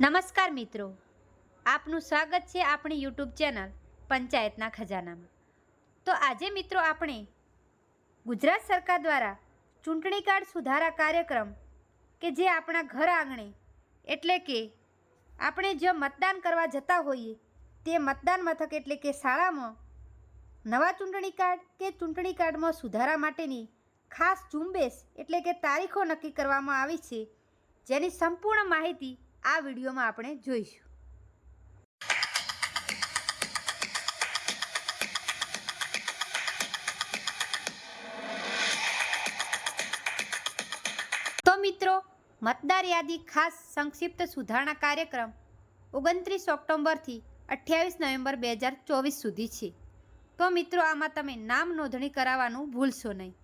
નમસ્કાર મિત્રો. આપનું સ્વાગત છે આપણી યુટ્યુબ ચેનલ પંચાયતના ખજાનામાં. તો આજે મિત્રો આપણે ગુજરાત સરકાર દ્વારા ચૂંટણી કાર્ડ સુધારા કાર્યક્રમ કે જે આપણા ઘર આંગણે એટલે કે આપણે જો મતદાન કરવા જતા હોઈએ તે મતદાન મથક એટલે કે શાળામાં નવા ચૂંટણી કાર્ડ કે ચૂંટણી કાર્ડમાં સુધારા માટેની ખાસ ઝુંબેશ એટલે કે તારીખો નક્કી કરવામાં આવી છે. જેની સંપૂર્ણ માહિતી આ વિડીયોમાં આપણે જોઈશું. તો મિત્રો, મતદાર યાદી ખાસ સંક્ષિપ્ત સુધારણા કાર્યક્રમ ઓગણત્રીસ ઓક્ટોબરથી અઠ્યાવીસ નવેમ્બર બે હજાર ચોવીસ સુધી છે. તો મિત્રો, આમાં તમે નામ નોંધણી કરાવવાનું ભૂલશો નહીં.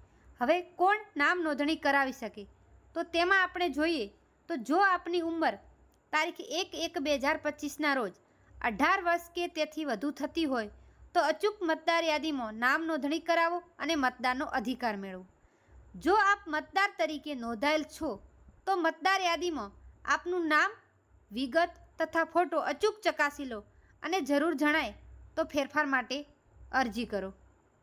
હવે કોણ નામ નોંધણી કરાવી શકે? તો તેમાં આપણે જોઈએ તો જો આપની ઉંમર તારીખ એક એક બે હજાર પચીસના રોજ. અઢાર વર્ષ કે તેથી વધુ થતી હોય, તો અચૂક મતદાર યાદીમાં નામ નોંધણી કરાવો અને મતદાનનો અધિકાર મેળવો. જો આપ મતદાર તરીકે નોંધાયેલ છો, તો મતદાર યાદીમાં આપનું નામ, વિગત તથા ફોટો અચૂક ચકાસી લો અને જરૂર જણાય તો ફેરફાર માટે અરજી કરો.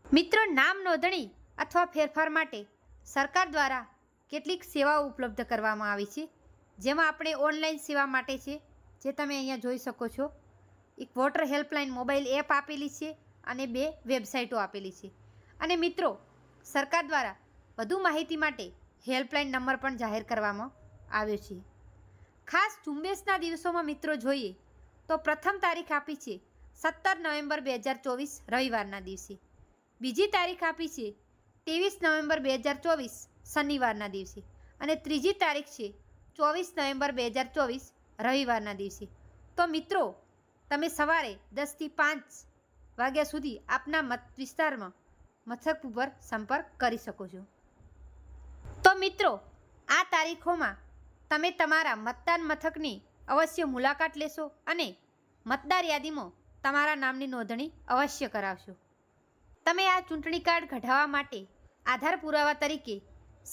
મિત્રો, નામ નોંધણી અથવા ફેરફાર માટે સરકાર દ્વારા કેટલીક સેવાઓ ઉપલબ્ધ કરવામાં આવી છે? જેમાં આપણે ઓનલાઈન સેવા માટે છે, જે તમે અહીંયા જોઈ શકો છો. એક વોટર હેલ્પલાઇન મોબાઈલ એપ આપેલી છે અને બે વેબસાઇટો આપેલી છે. અને મિત્રો, સરકાર દ્વારા વધુ માહિતી માટે હેલ્પલાઇન નંબર પણ જાહેર કરવામાં આવ્યો છે. ખાસ ઝુંબેશના દિવસોમાં મિત્રો જોઈએ, તો પ્રથમ તારીખ આપી છે સત્તર નવેમ્બર બે હજાર ચોવીસ રવિવારના દિવસે. બીજી તારીખ આપી છે ત્રેવીસ નવેમ્બર બે હજાર ચોવીસ શનિવારના દિવસે. અને ત્રીજી તારીખ છે ચોવીસ નવેમ્બર બે હજાર ચોવીસ, રવિવારના દિવસે. તો મિત્રો, તમે સવારે દસથી પાંચ વાગ્યા સુધી આપના મત વિસ્તારમાં મથક ઉપર સંપર્ક કરી શકો છો. તો મિત્રો, આ તારીખોમાં તમે તમારા મતદાન મથકની અવશ્ય મુલાકાત લેશો અને મતદાર યાદીમાં તમારા નામની નોંધણી અવશ્ય કરાવશો. તમે આ ચૂંટણી કાર્ડ કઢાવવા માટે આધાર પુરાવા તરીકે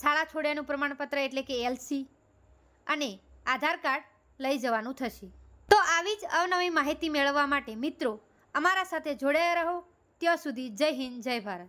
શાળા છોડ્યાનું પ્રમાણપત્ર એટલે કે એલસી અને આધાર કાર્ડ લઈ જવાનું થશે. તો આવી જ અવનવી માહિતી મેળવવા માટે મિત્રો, અમારા સાથે જોડાયા રહો. ત્યાં સુધી જય હિન્દ, જય ભારત.